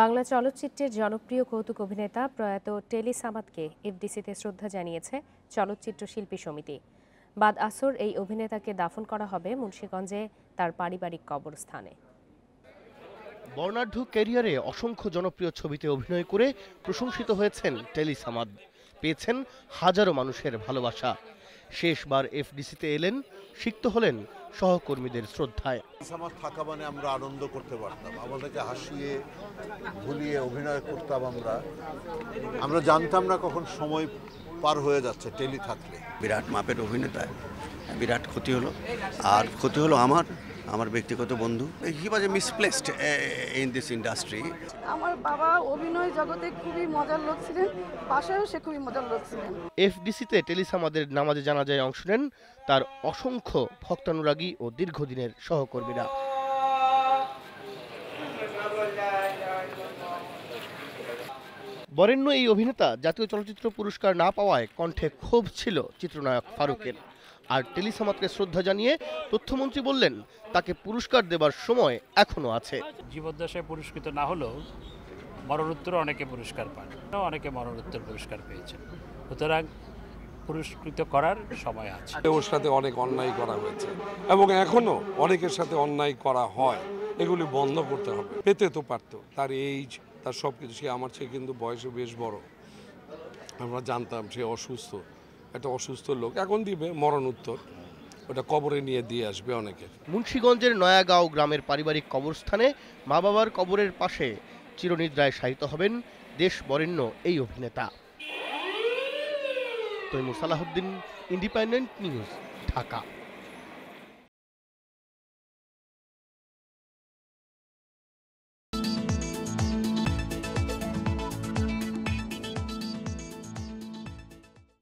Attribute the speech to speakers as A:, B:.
A: বাংলা চলচ্চিত্রের জনপ্রিয় কৌতুক অভিনেতা প্রয়াত টেলি সামাদকে এফডিসিতে শ্রদ্ধা জানিয়েছে চলচ্চিত্র শিল্পী সমিতি। বাদ আসর এই অভিনেতাকে দাফন করা হবে মুন্সীগঞ্জে তার পারিবারিক কবরস্থানে।
B: বর্ণাঢ্য ক্যারিয়ারে অসংখ্য জনপ্রিয় ছবিতে অভিনয় করে প্রশংসিত হয়েছেন টেলি সামাদ। পেয়েছেন হাজারো মানুষের ভালোবাসা। শেষবার এফডিসিতে এলেন, সিক্ত হলেন সহকর্মীদের শ্রদ্ধায়।
C: আমার থাকা মানে আমরা আনন্দ করতে পারতাম। আমাদেরকে হাসিয়ে ভুলিয়ে অভিনয় করতাম আমরা। আমরা জানতাম না কখন সময় পার হয়ে যাচ্ছে টেলি থাকলে।
D: বিরাট মাপের অভিনেতা। বিরাট ক্ষতি হলো। আর ক্ষতি হলো আমার। আমার ব্যক্তিগত বন্ধু। He was a misplaced in this industry
E: আমার বাবা অভিনয় জগতে খুবই মজার লোক ছিলেন বাসায়ও সে খুবই মজার লোক ছিলেন।
B: এফডিসিতে টেলি সামাদের নামাজে জানাজায় অংশ নেন তার অসংখ্য ভক্তানুরাগী ও দীর্ঘদিনের সহকর্মীরা। বরেণ্য এই অভিনেতা জাতীয় চলচ্চিত্র পুরস্কার না পাওয়ায় কণ্ঠে ক্ষোভ ছিল চিত্রনায়ক ফারুকের। আর টেলিসামাদকে শ্রদ্ধা জানিয়ে তথ্যমন্ত্রী বললেন তাকে পুরস্কার দেবার সময় এখনও আছে।
F: জীবদ্দশায় পুরস্কৃত না হলেও মরণোত্তর অনেকে পুরস্কার পান। অনেকে মরণোত্তর পুরস্কার পেয়েছেন। সুতরাং পুরস্কৃত করার সময় আছে।
G: ওর সাথে অনেক অন্যায় করা হয়েছে এবং এখনও অনেকের সাথে অন্যায় করা হয় এগুলি বন্ধ করতে হবে। পেতে তো পারতো তার এইজ তার সব কিছু সে আমার চেয়ে কিন্তু বয়সে বেশ বড়। আমরা জানতাম সে অসুস্থ। একটা অসুস্থ লোক। এখন দিবে, মরণ উত্তর। ওটা কবরে নিয়ে দিয়ে আসবে অনেকে।
B: মুন্সীগঞ্জের নয়াগাঁও গ্রামের পারিবারিক কবরস্থানে মা বাবার কবরের পাশে চিরনিদ্রায় শায়িত হবেন দেশ বরেণ্য এই অভিনেতা। Taimur Salahuddin independent news, Dhaka.